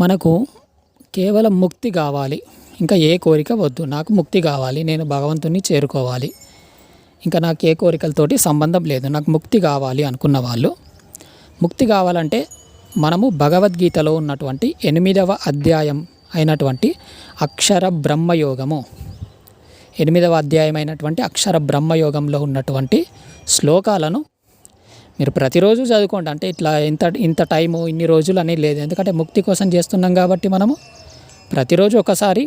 మనకు కేవలం ముక్తి కావాలి. ఇంకా ఏ కోరిక వద్దు. నాకు ముక్తి కావాలి. నేను భగవంతుని చేరుకోవాలి. ఇంకా నాకు ఏ కోరికలతోటి సంబంధం లేదు. నాకు ముక్తి కావాలి అనుకున్న వాళ్ళు ముక్తి కావాలంటే మనము భగవద్గీతలో ఉన్నటువంటి ఎనిమిదవ అధ్యాయం అయినటువంటి అక్షర బ్రహ్మయోగము ఎనిమిదవ అధ్యాయం అయినటువంటి అక్షర బ్రహ్మయోగంలో ఉన్నటువంటి శ్లోకాలను మీరు ప్రతిరోజు చదువుకోండి. అంటే ఇట్లా ఇంత ఇంత టైము ఇన్ని రోజులు అని లేదు. ఎందుకంటే ముక్తి కోసం చేస్తున్నాం కాబట్టి మనము ప్రతిరోజు ఒకసారి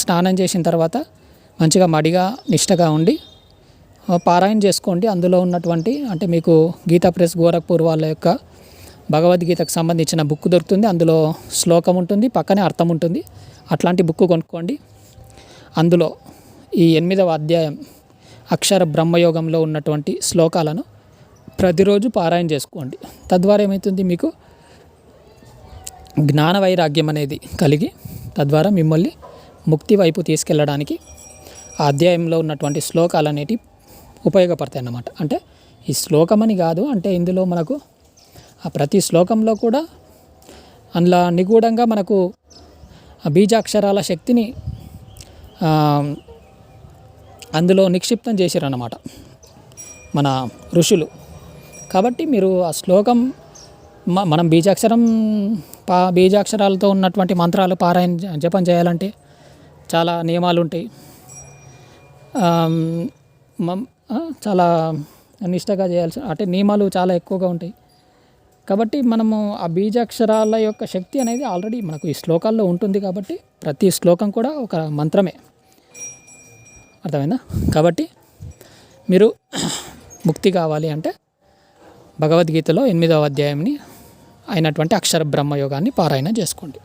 స్నానం చేసిన తర్వాత మంచిగా మడిగా నిష్టగా ఉండి పారాయణ చేసుకోండి. అందులో ఉన్నటువంటి అంటే మీకు గీతా ప్రెస్ గోరఖ్పూర్ వాళ్ళ యొక్క భగవద్గీతకు సంబంధించిన బుక్ దొరుకుతుంది. అందులో శ్లోకం ఉంటుంది పక్కనే అర్థం ఉంటుంది. అట్లాంటి బుక్ కొనుక్కోండి. అందులో ఈ ఎనిమిదవ అధ్యాయం అక్షర బ్రహ్మయోగంలో ఉన్నటువంటి శ్లోకాలను ప్రతిరోజు పారాయణ చేసుకోండి. తద్వారా ఏమవుతుంది మీకు జ్ఞాన వైరాగ్యం అనేది కలిగి తద్వారా మిమ్మల్ని ముక్తి వైపు తీసుకెళ్ళడానికి ఆ అధ్యాయంలో ఉన్నటువంటి శ్లోకాలు అనేటివి ఉపయోగపడతాయి అన్నమాట. అంటే ఈ శ్లోకం అని కాదు అంటే ఇందులో మనకు ఆ ప్రతి శ్లోకంలో కూడా అందులో నిగూఢంగా మనకు ఆ బీజాక్షరాల శక్తిని అందులో నిక్షిప్తం చేశారన్నమాట మన ఋషులు. కాబట్టి మీరు ఆ శ్లోకం మనం బీజాక్షరం పా బీజాక్షరాలతో ఉన్నటువంటి మంత్రాలు పారాయణ జపం చేయాలంటే చాలా నియమాలు ఉంటాయి మం- చాలా నిష్టగా చేయాల్సి అంటే నియమాలు చాలా ఎక్కువగా ఉంటాయి. కాబట్టి మనము ఆ బీజాక్షరాల యొక్క శక్తి అనేది ఆల్రెడీ మనకు ఈ శ్లోకాల్లో ఉంటుంది కాబట్టి ప్రతి శ్లోకం కూడా ఒక మంత్రమే. అర్థమైందా? కాబట్టి మీరు ముక్తి కావాలి అంటే భగవద్గీతలో ఎనిమిదవ అధ్యాయంని అయినటువంటి అక్షర బ్రహ్మయోగాన్ని పారాయణ చేసుకోండి.